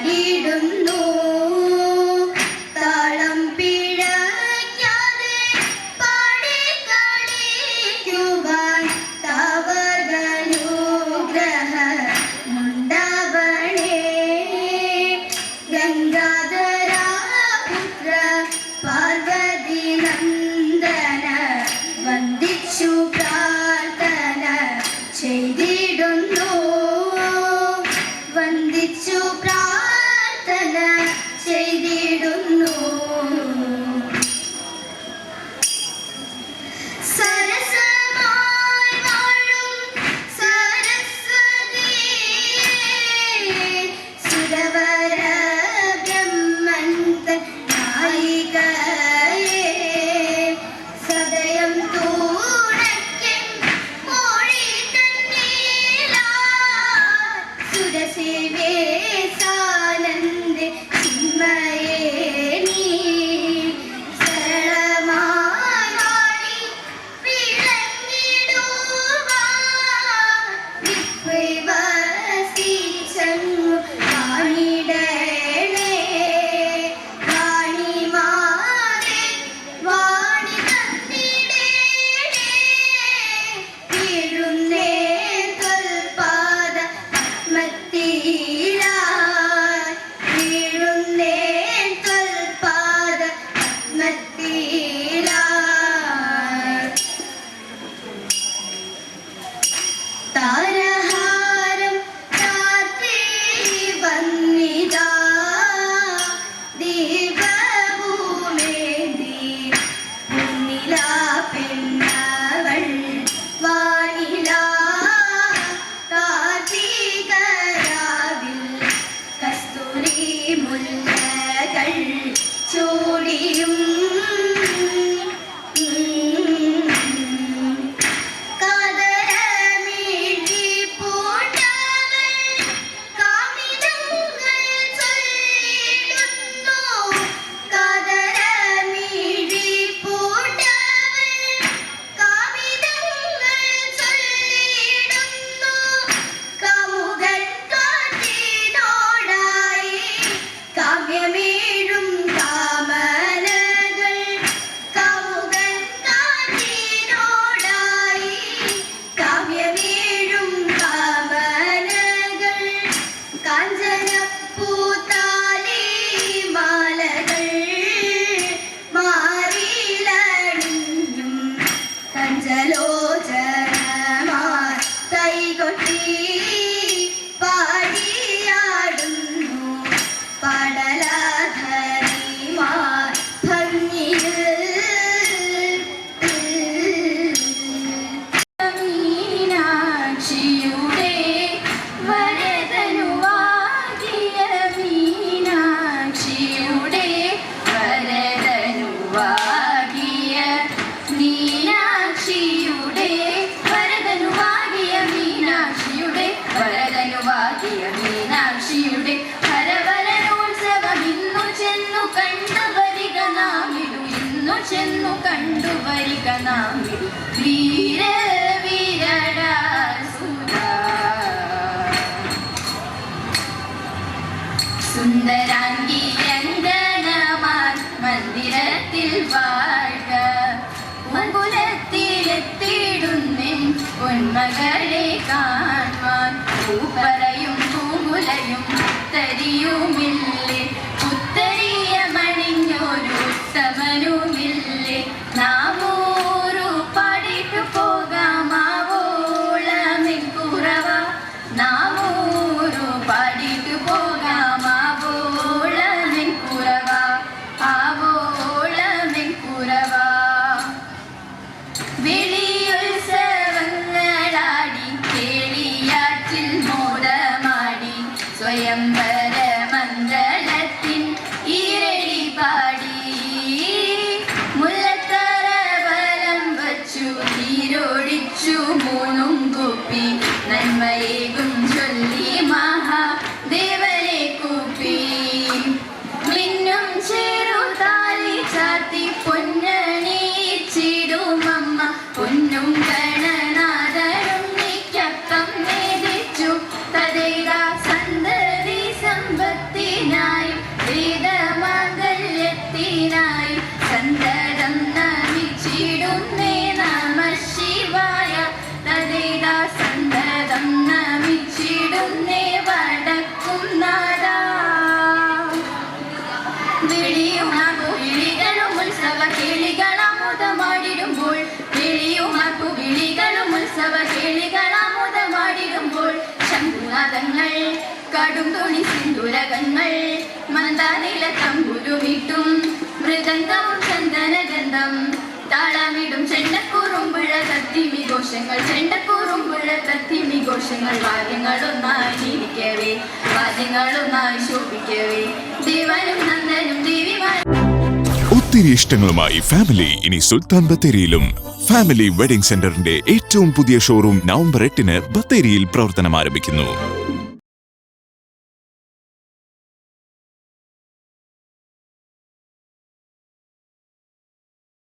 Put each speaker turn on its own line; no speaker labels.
María. ചെന്നു കണ്ടുവരിക നാമിടു വീര വീരടാ സുന്ദരാംഗി അങ്കണമാർ മന്ദിരത്തിൽ വാഴ മകുലത്തിലെത്തിടുന്നിൻ പൊന്മകളെ കാണുവാൻ നമിച്ചിടുന്നേ നമ ശിവായ തതേത സന്തതം നമിച്ചിടുന്നേ വടക്കും നാടാ വിളിയുമാക്കു വിളികളും ഉത്സവ കേളികളാമുതമാടിടുമ്പോൾ വിളിയുമാക്കു വിളികളും ഉത്സവ കേളികളാമുതമാടിടുമ്പോൾ ശംഖുനാഥങ്ങൾ കടും തുണി സിന്ദുരകങ്ങൾ മന്ദാനില തമ്പുരുമിട്ടും മൃദംഗവും ചന്ദനഗന്ധം താളമിടും ചെണ്ടക്കൂറുമ്പുഴ തത്തിമി ഘോഷങ്ങൾ. ചെണ്ടക്കൂറുമ്പുഴ തത്തിമി ഘോഷങ്ങൾ. വാദ്യങ്ങളൊന്നായി ജീവിക്കവേ വാദ്യങ്ങളൊന്നായി ശോഭിക്കവേ. ദേവനും നന്ദനും ദേവിമാരും
ഒത്തിരി ഇഷ്ടങ്ങളുമായി ഫാമിലി ഇനി സുൽത്താൻ ബത്തേരിയിലും. ഫാമിലി വെഡിംഗ് സെന്ററിന്റെ ഏറ്റവും പുതിയ ഷോറൂം നവംബർ എട്ടിന് ബത്തേരിയിൽ പ്രവർത്തനം ആരംഭിക്കുന്നു